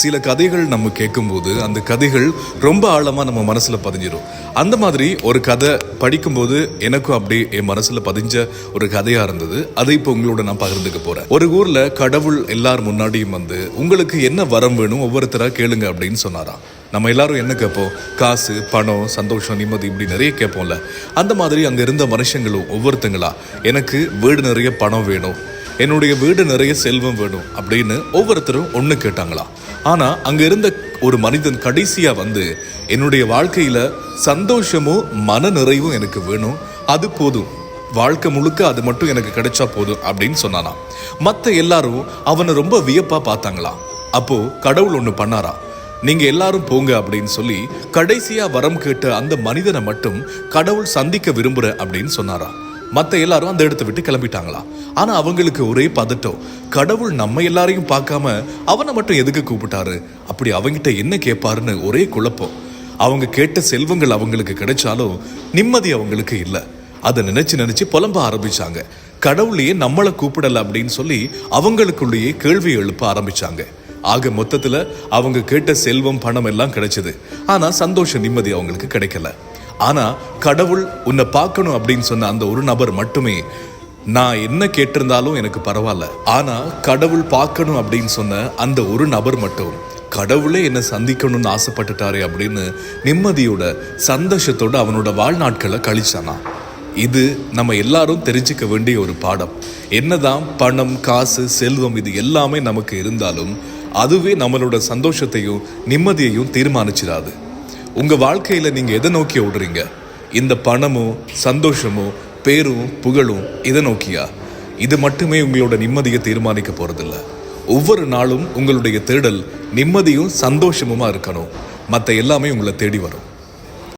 சில கதைகள் நம்ம கேட்கும்போது அந்த கதைகள் ரொம்ப ஆழமாக நம்ம மனசில் பதிஞ்சிடும் அந்த மாதிரி ஒரு கதை படிக்கும்போது எனக்கும் அப்படி என் மனசில் பதிஞ்ச ஒரு கதையாக இருந்தது. அதை இப்போ உங்களோட நான் பகிர்ந்துக்க போகிறேன் ஒரு ஊரில் கடவுள் எல்லார் முன்னாடியும் வந்து உங்களுக்கு என்ன வரம் வேணும் ஒவ்வொருத்தராக கேளுங்க அப்படின்னு சொன்னாராம். நம்ம எல்லாரும் என்ன கேட்போம்? காசு பணம் சந்தோஷம் நிம்மதி இப்படி நிறைய கேட்போம்ல. அந்த மாதிரி அங்கே இருந்த மனுஷங்களும் ஒவ்வொருத்தங்களா எனக்கு வீடு நிறைய பணம் வேணும். என்னுடைய வீடு நிறைய செல்வம் வேணும் அப்படின்னு ஒவ்வொருத்தரும் ஒன்று கேட்டாங்களாம். ஆனால் அங்க இருந்த ஒரு மனிதன் கடைசியாக வந்து என்னுடைய வாழ்க்கையில சந்தோஷமும் மன நிறைவும் எனக்கு வேணும். அது போதும். வாழ்க்கை முழுக்க அது மட்டும் எனக்கு கிடைச்சா போதும் அப்படின்னு சொன்னானா மற்ற எல்லாரும் அவனை ரொம்ப வியப்பா பார்த்தாங்களாம். அப்போ கடவுள் ஒன்று பண்ணாரா? நீங்க எல்லாரும் போங்க அப்படின்னு சொல்லி கடைசியா வரம் கேட்ட அந்த மனிதனை மட்டும் கடவுள் சந்திக்க விரும்புகிற அப்படின்னு சொன்னாரா? மத்த எல்லாரும் அந்த இடத்தை விட்டு கிளம்பிட்டாங்களாம் ஆனா அவங்களுக்கு ஒரே பதட்டம். கடவுள் நம்ம எல்லாரையும் பார்க்காம அவனை மட்டும் எதுக்கு கூப்பிட்டாரு? அப்படி அவங்கிட்ட என்ன கேட்பாருன்னு ஒரே குழப்பம். அவங்க கேட்ட செல்வங்கள் அவங்களுக்கு கிடைச்சாலும் நிம்மதி அவங்களுக்கு இல்லை. அதை நினைச்சு நினைச்சு புலம்ப ஆரம்பிச்சாங்க. கடவுளையே நம்மளை கூப்பிடல அப்படின்னு சொல்லி அவங்களுக்குள்ளேயே கேள்வி எழுப்ப ஆரம்பிச்சாங்க. ஆக மொத்தத்துல அவங்க கேட்ட செல்வம் பணம் எல்லாம் கிடைச்சது. ஆனா சந்தோஷ நிம்மதி அவங்களுக்கு கிடைக்கல. ஆனால் கடவுள் உன்னை பார்க்கணும் அப்படின்னு சொன்ன அந்த ஒரு நபர் மட்டுமே நான் என்ன கேட்டிருந்தாலும் எனக்கு பரவாயில்ல. ஆனால் கடவுள் பார்க்கணும் அப்படின்னு சொன்ன அந்த ஒரு நபர் மட்டும் கடவுளே என்னை சந்திக்கணும்னு ஆசைப்பட்டுட்டாரே அப்படின்னு நிம்மதியோட சந்தோஷத்தோட அவனோட வாழ்நாட்களை கழிச்சானா. இது நம்ம எல்லாரும் தெரிஞ்சுக்க வேண்டிய ஒரு பாடம். என்னதான் பணம் காசு செல்வம் இது எல்லாமே நமக்கு இருந்தாலும் அதுவே நம்மளோட சந்தோஷத்தையும் நிம்மதியையும் தீர்மானிச்சிடாது. உங்கள் வாழ்க்கையில நீங்கள் எதை நோக்கி ஓடுறீங்க? இந்த பணமோ சந்தோஷமோ பேரும் புகழும் இதை நோக்கியா? இது மட்டுமே உங்களோட நிம்மதியை தீர்மானிக்க போறதில்ல. ஒவ்வொரு நாளும் உங்களுடைய தேடல் நிம்மதியும் சந்தோஷமுமா இருக்கணும். மற்ற எல்லாமே உங்களை தேடி வரும்.